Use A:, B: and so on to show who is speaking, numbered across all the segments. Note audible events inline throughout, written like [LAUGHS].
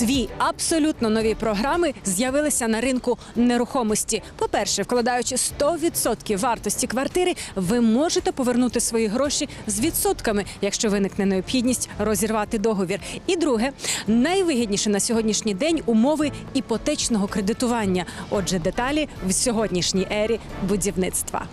A: Дві абсолютно нові програми з'явилися на ринку нерухомості. По-перше, вкладаючи 100% вартості квартири, ви можете повернути свої гроші з відсотками, якщо виникне необхідність розірвати договір. І друге, найвигідніше на сьогоднішній день умови іпотечного кредитування. Отже, деталі в сьогоднішній ері будівництва.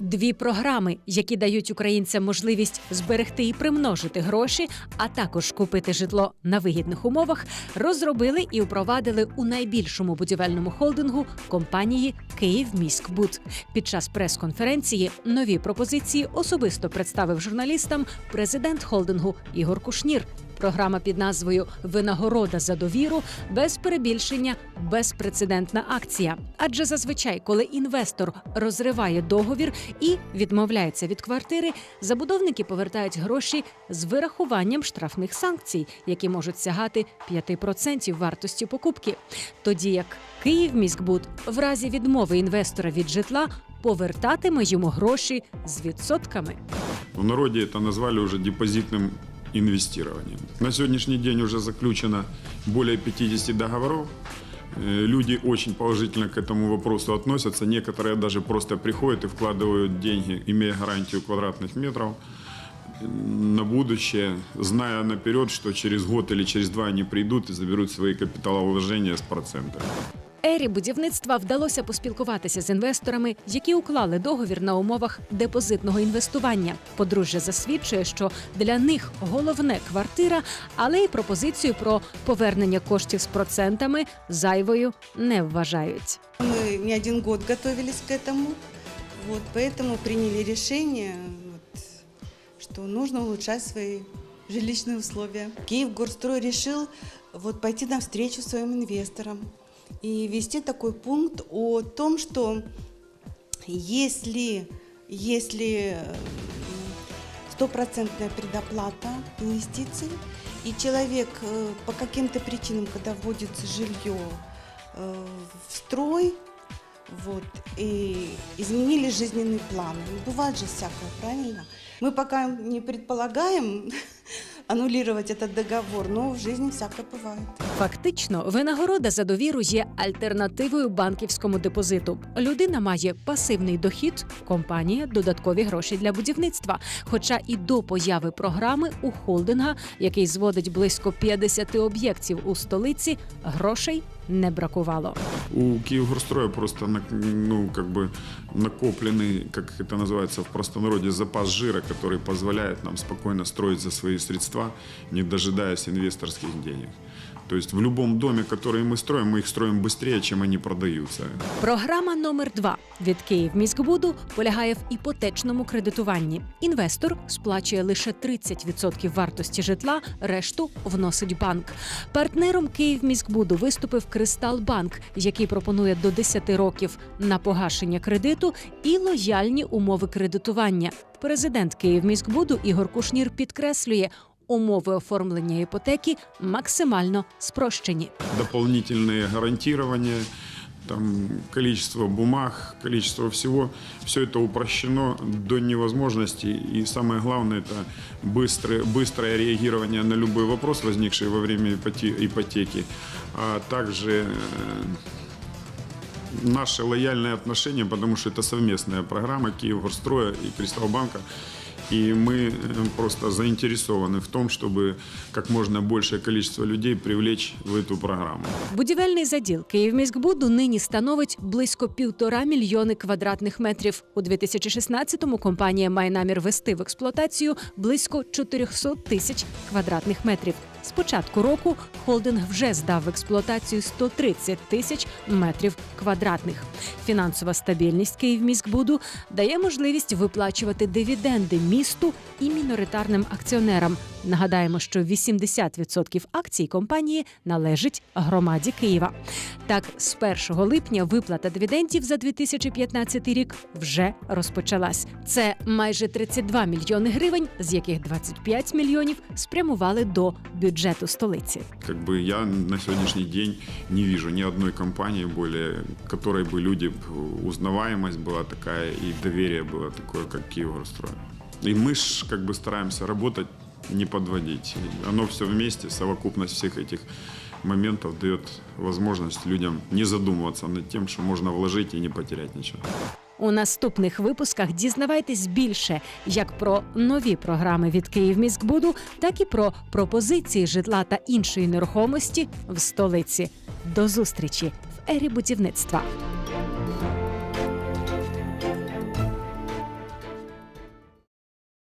A: Дві програми, які дають українцям можливість зберегти і примножити гроші, а також купити житло на вигідних умовах, розробили і впровадили у найбільшому будівельному холдингу компанії «Київміськбуд». Під час прес-конференції нові пропозиції особисто представив журналістам президент холдингу Ігор Кушнір. Програма під назвою Винагорода за довіру без перебільшення, безпрецедентна акція. Адже зазвичай, коли інвестор розриває договір і відмовляється від квартири, забудовники повертають гроші з вирахуванням штрафних санкцій, які можуть сягати 5% вартості покупки. Тоді як Київміськбуд в разі відмови інвестора від житла повертатиме йому гроші з відсотками.
B: В народе это назвали уже депозитным инвестированием. На сегодняшний день уже заключено более 50 договоров. Э, Люди очень положительно к этому вопросу относятся. Некоторые даже просто приходят и вкладывают деньги, имея гарантию квадратных метров э, на будущее, зная наперед, что через год или через два они придут и заберут свои капиталовложения с процентами.
A: Ері будівництва вдалося поспілкуватися з інвесторами, які уклали договір на умовах депозитного інвестування. Подружжя засвідчує, що для них головне квартира, але й пропозицію про повернення коштів з процентами зайвою не вважають.
C: Мы не один год готовились к этому, вот, поэтому приняли решение, вот, что нужно улучшать свои жилищные условия. Киев Горстрой решил вот, пойти навстречу своим инвесторам И ввести такой пункт о том, что если, если м, стопроцентная предоплата инвестиций, и человек э, по каким-то причинам, когда вводится жилье э, в строй, вот, и изменили жизненный план. Ну, Бывает же всякое, правильно? Мы пока не предполагаем [LAUGHS] аннулировать этот договор, но в жизни всяке бывает.
A: Фактично, винагорода за довіру є альтернативою банківському депозиту. Людина має пасивний дохід, компанія додаткові гроші для будівництва. Хоча і до появи програми у холдинга, який зводить близько 50 об'єктів у столиці, грошей не бракувало.
B: У Киевгорстроя просто на- ну, как бы накопленный, как это называется в простонародье, запас жира, который позволяет нам спокойно строить за свои средства, не дожидаясь инвесторских денег. То есть в любом доме, который мы строим, мы их строим быстрее, чем они продаются.
A: Програма номер два від Київміськбуду полягає в іпотечному кредитуванні. Інвестор сплачує лише 30% вартості житла, решту вносить банк. Партнером Київміськбуду виступив Кристалбанк, який пропонує до 10 років на погашення кредиту і лояльні умови кредитування. Президент Київміськбуду Ігор Кушнір підкреслює. Умови оформлення іпотеки максимально спрощені.
B: Дополнительне гарантирования, там количество бумаг, количество всего, все это упрощено до невозможности. И самое главное, это быстрое, быстрое реагирование на любой вопрос, возникший во время ипоте- ипотеки, а также э, наше лояльное отношение, потому что это совместная программа Киевгорстроя и Кристалбанка. И мы э, просто заинтересованы в том, чтобы как можно большее количество людей привлечь в эту программу.
A: Будівельний заділ Київміськбуду нині становить близько півтора мільйони квадратних метрів. У 2016-му компанія має намір вести в експлуатацію близько 400 тисяч квадратних метрів. З початку року холдинг вже здав в експлуатацію 130 тисяч метрів квадратних. Фінансова стабільність Київміськбуду дає можливість виплачувати дивіденди місту і міноритарним акціонерам. Нагадаємо, що 80% акцій компанії належить громаді Києва. Так, з 1 липня виплата дивідендів за 2015 рік вже розпочалась. Це майже 32 мільйони гривень, з яких 25 мільйонів спрямували до бюджету столиці.
B: Как бы я на сегодняшний день не вижу ни одной компании более, которой бы люди, узнаваемость была такая и доверие было такое, как Киевгорстрой. И мы ж как бы стараемся работать, не подводить. Оно все вместе, совокупность всех этих моментов дает возможность людям не задумываться над тем, что можно вложить и не потерять ничего.
A: У наступних випусках дізнавайтесь більше як про нові програми від Київміськбуду, так і про пропозиції житла та іншої нерухомості в столиці. До зустрічі в ері будівництва.